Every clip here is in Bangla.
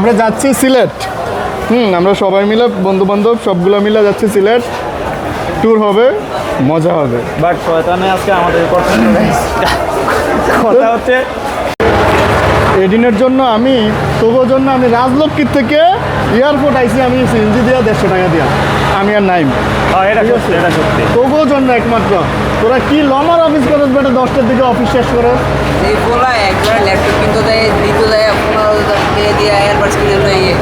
আমরা যাচ্ছি সিলেট হুম আমরা সবাই মিলে বন্ধু বান্ধব সবগুলো মিলে যাচ্ছি সিলেট ট্যুর হবে মজা হবে বাট শয়তানে আজকে আমাদের। কথা হচ্ছে এদিনের জন্য আমি তবুর জন্য আমি রাজলক্ষ্মীর থেকে এয়ারপোর্ট আইসি আমি সিএনজি দিয়া দেড়শো টাকা দিয়া। আমি আর নাইম হ্যাঁ, তবুও জন্য একমাত্র। তোরা কি লমার অফিস করস বেটা? দশটার দিকে অফিস শেষ করে এই ফোলা একবার ল্যাপটপ কিনতে দেয় দ্বিতীয় দেয় পনেরো দিয়ে দিয়ে এয়ারবাডস কিনে নেয় এই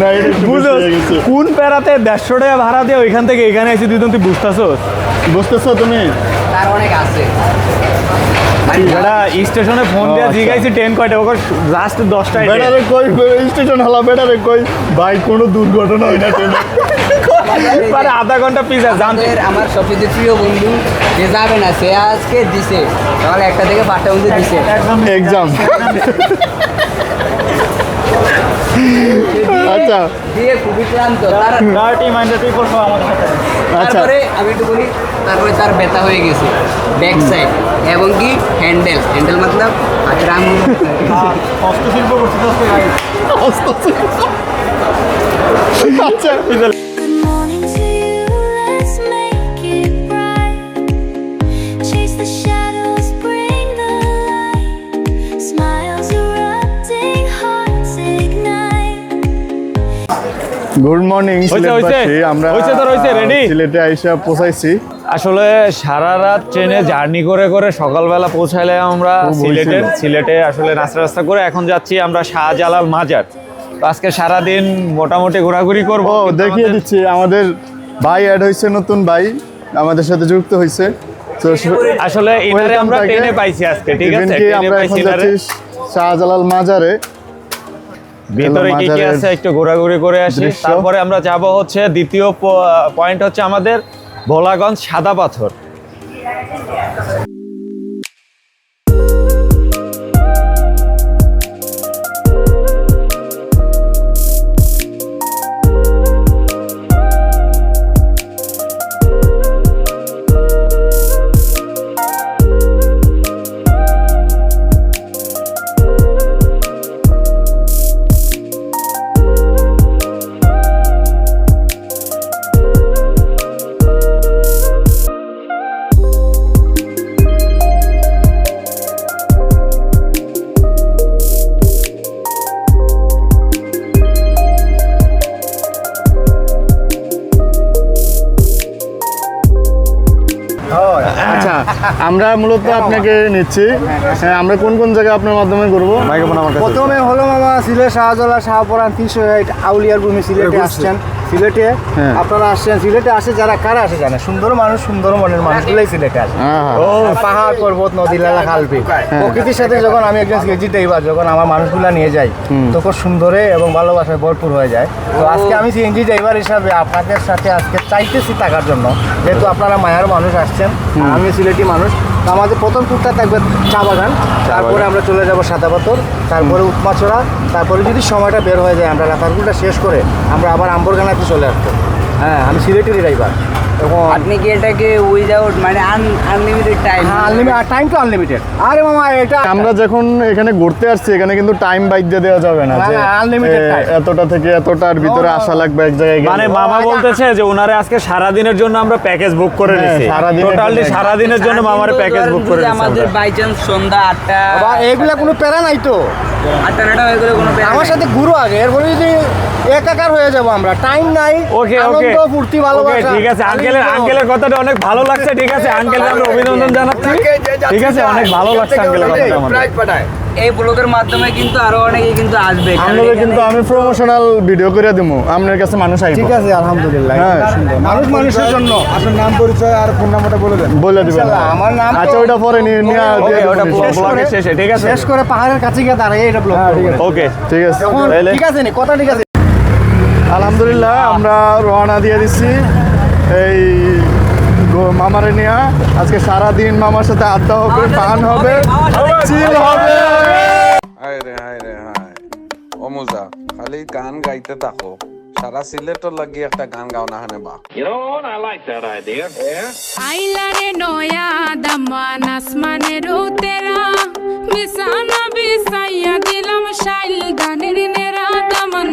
তার একটু প্যারাতে দেড়শো টাকা ভাড়া দিয়ে ওইখান থেকে এখানে এসে তুই তুমি বুঝতেছোস? বুঝতেছো তুমি তার অনেক আছে। এটা স্টেশনে ফোন দিয়ে আচ্ছা। জিগাইছি ট্রেন কয়টা ওকে লাস্ট দশটায় বেটারে কই স্টেশন হলা বেটারে কই। ভাই কোনো দুর্ঘটনা হয় না ট্রেনে। মানে আধা ঘণ্টা পিস জানতে আমার সবচেয়ে প্রিয় বন্ধু যে যাবে না সে আজকে দিছে। তাহলে একটা থেকে বারোটা বন্ধু দিছে। এক্সাম আচ্ছা। দিয়ে খুবই ক্লান্ত। তার থার্টি মাইন্ডেড পিপল সব আমাদের সাথে। তারপরে আমি একটু বলি তারপরে তার ব্যথা হয়ে গেছে ব্যাক সাইড এবং কি? হ্যান্ডেল হ্যান্ডেল মতলব হাতের আঙুল হস্তশিল্প। করতে আচ্ছা গুড মর্নিং? আমরা? সিলেটে আইসা পৌঁছাইছি। আসলে সারা রাত ট্রেনে জার্নি করে করে সকালবেলা পৌঁছাইলে আমরা সিলেটে সিলেটে আসলে নাস্তা রাস্তা করে এখন যাচ্ছি আমরা শাহজালাল মাজার। তো আজকে সারাদিন মোটামুটি ঘোরাঘুরি করব। দেখিয়ে দিচ্ছি আমাদের ভাই অ্যাড হয়েছে নতুন ভাই আমাদের সাথে যুক্ত হয়েছে। তো আসলে আমরা। ট্রেনে পাইছি আজকে ঠিক আছে? ট্রেনে আমরা পাইছি এখন যাচ্ছি শাহজালাল মাজারে। ভিতরে কি কি আছে একটু ঘোরাঘুরি করে আসি। তারপরে আমরা যাব হচ্ছে দ্বিতীয় পয়েন্ট হচ্ছে আমাদের ভোলাগঞ্জ সাদা পাথর আমরা মূলত আপনাকে নিচ্ছি। হ্যাঁ, আমরা কোন কোন জায়গায় আপনার মাধ্যমে ঘুরবো? মাইক্রোফোন আমার কাছে প্রথমে হলো মামা সিলেট শাহজলা শাহপরান তিনশো আউলিয়ার ভূমি সিলেটে আসছেন। সিলেটে হ্যাঁ। আপনারা আসছেন। সিলেটে আসে যারা কারা আসে জানে সুন্দর মানুষ সুন্দর মনের মানুষগুলাই সিলেটে আসে। হ্যাঁ, হ্যাঁ। ও পাহাড় পর্বত নদী লালা খালপি। প্রকৃতির সাথে যখন আমি একজন সিএজি ড্রাইভার যখন আমার মানুষগুলা নিয়ে যাই তখন সুন্দরে এবং ভালোবাসায় ভরপুর হয়ে যায়। তো আজকে আমি সিএনজি ড্রাইভার হিসাবে আপনাদের সাথে আজকে চাইতেছি থাকার জন্য। যেহেতু আপনারা মায়ার মানুষ আসছেন আমি সিলেটি মানুষ। তো আমাদের প্রথম টুরটা থাকবে চা বাগান। তারপরে আমরা চলে যাব সাদা পাথর তারপরে উৎমাছড়া তারপরে যদি সময়টা বের হয়ে যায় আমরা রাতারগুলটা শেষ করে আমরা আবার আম্বরগানাতে চলে আসব। হ্যাঁ আমি সিলেটেরই ড্রাইভার আপনি কি এটাকে উইদাউট মানে আনলিমিটেড টাইম হ্যাঁ আনলিমিটেড টাইম তো আনলিমিটেড আরে মামা এটা আমরা যখন এখানে ঘুরতে আসছি এখানে কিন্তু টাইম বাইক দিয়ে দেওয়া যাবে না যে unlimited এতটা থেকে এতটার ভিতরে. আসা লাগবে এক জায়গায়। মানে মামা বলতেছে যে ওনারে আজকে সারা দিনের জন্য আমরা প্যাকেজ বুক করে সারাদিনের টোটালি জন্য। সারা দিনের জন্য মামার প্যাকেজ বুক করে নিছি আমাদের। বাই চান্স সন্ধ্যা আটটা বাবা এগুলা কোনো প্যারা নাই তো হয়ে গেলে কোনো আমার সাথে ঘুরো আগে এরপরে যদি একাকার হয়ে যাব আমরা টাইম নাই ওকে ওকে ফুর্তি ভালোবাসা ঠিক আছে আঙ্কেলের আঙ্কেলের কথাটা অনেক ভালো লাগছে ঠিক আছে আঙ্কেলকে আমরা অভিনন্দন জানাচ্ছি। ঠিক আছে অনেক ভালো লাগছে আঙ্কেলের কথাটা আমাদের। এই ব্লগের মাধ্যমে কিন্তু আরও অনেকে কিন্তু আসবে আপনাদের কিন্তু আমি প্রমোশনাল ভিডিও করে দিব আপনার কাছে মানুষ আইব। ঠিক আছে আলহামদুলিল্লাহ হ্যাঁ। মানুষ মানুষের জন্য। আপনার নাম পরিচয় আর ফোন নাম্বারটা বলে দেন। বলে দিবেন। আমার নাম আচ্ছা ওটা পরে নিয়ে নিয়ে ওটা ব্লগের শেষে ঠিক আছে? শেষ করে পাহাড়ের কাছে গিয়ে দাঁড়িয়ে এটা ব্লগ ওকে। ঠিক আছে। ঠিক আছে নি? কথা ঠিক আছে। আলহামদুলিল্লাহ আমরা রওনা দিয়ে দিচ্ছি এই মামারে নিয়ে। আজকে সারা দিন মামার সাথে আড্ডা হবে পান হবে। চিল হবে। হায় রে হায় রে হায়। ও মুজা খালি গান গাইতে থাকো। সারা সিলেটর লাগি একটা গান গাও না হানে বা। আইলারে নয়া দামান আসমানের উতেরা বিছানা বিসাইয়া দিলাম শাইল গানের নেরা দামন।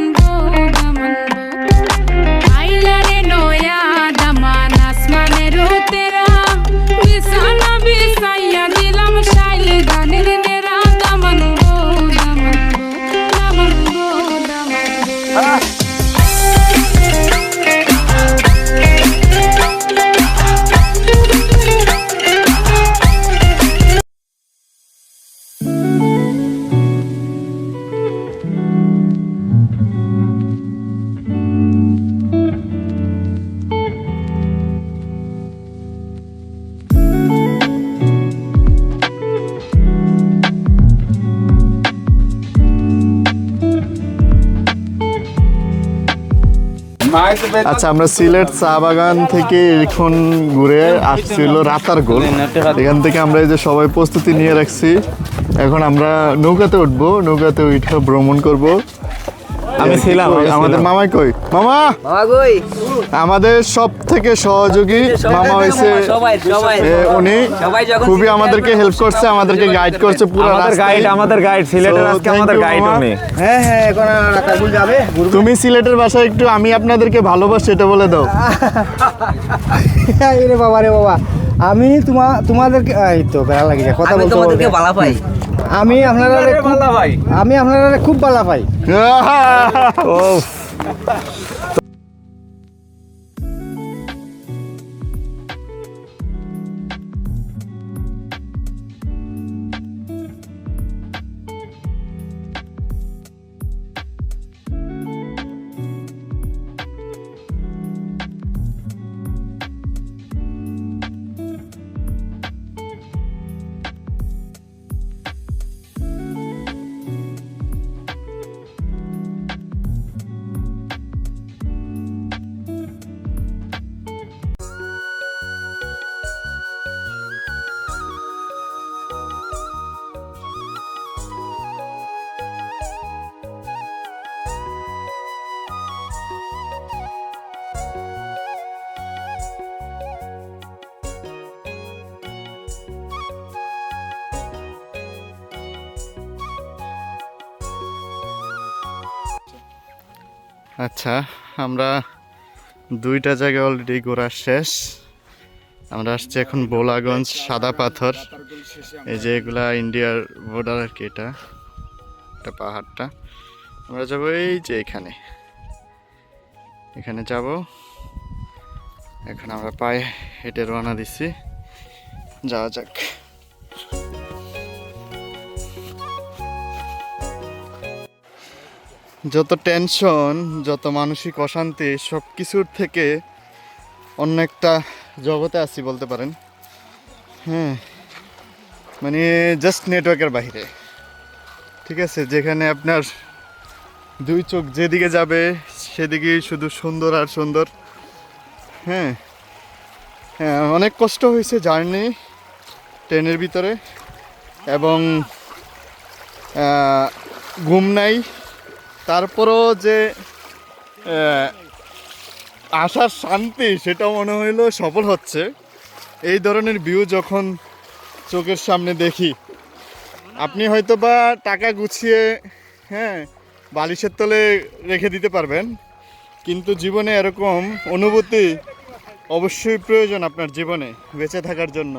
আচ্ছা আমরা সিলেট চা বাগান থেকে এখন ঘুরে আসছিল রাতার গোল। এখান থেকে আমরা এই যে সবাই প্রস্তুতি নিয়ে রাখছি। এখন আমরা নৌকাতে উঠবো, নৌকাতে উঠে ভ্রমণ করব। আমি ছিলাম, আমাদের। মামাই কই? মামা! মামা কই? আমাদের সব থেকে সহযোগী মামা হয়েছে সবাই সবাই। উনি সবাই যখন খুবই আমাদেরকে হেল্প করছে আমাদেরকে গাইড করছে পুরো আমাদের গাইড আমাদের গাইড সিলেটের আজকে আমাদের গাইড উনি। হ্যাঁ হ্যাঁ এখন রাতারগুল যাবে তুমি সিলেটের ভাষায় একটু আমি আপনাদেরকে ভালোবাসি এটা বলে দাও। রে বাবা রে বাবা। আমি তোমা তোমাদেরকে এই তো বেড়া লাগে যায়, কথা আমি বলতে তোমাদেরকে বালা ভালো পাই। আমি আপনারা আমি আপনারা খুব ভালো পাই। আচ্ছা আমরা দুইটা জায়গায় অলরেডি ঘোরা শেষ। আমরা আসছি এখন বোলাগঞ্জ সাদা পাথর। এই যে এগুলা ইন্ডিয়ার বর্ডার আর কি এটা এটা পাহাড়টা। আমরা যাব এই যে এখানে। এখানে যাব। এখন আমরা পায়ে হেঁটে রওনা দিচ্ছি যাওয়া যাক। যত টেনশন, যত মানসিক অশান্তি সব কিছুর থেকে অন্য একটা জগতে আছি বলতে পারেন। হ্যাঁ মানে জাস্ট নেটওয়ার্কের বাইরে ঠিক আছে, যেখানে আপনার দুই চোখ যেদিকে যাবে, সেদিকেই শুধু সুন্দর আর সুন্দর। হ্যাঁ হ্যাঁ অনেক কষ্ট হয়েছে জার্নি ট্রেনের ভিতরে এবং ঘুম নাই। তারপরও যে আসার শান্তি সেটা মনে হইল সফল হচ্ছে। এই ধরনের ভিউ যখন চোখের সামনে দেখি, আপনি হয়তো বা টাকা গুছিয়ে হ্যাঁ বালিশের তলে রেখে দিতে পারবেন। কিন্তু জীবনে এরকম অনুভূতি অবশ্যই প্রয়োজন আপনার জীবনে বেঁচে থাকার জন্য।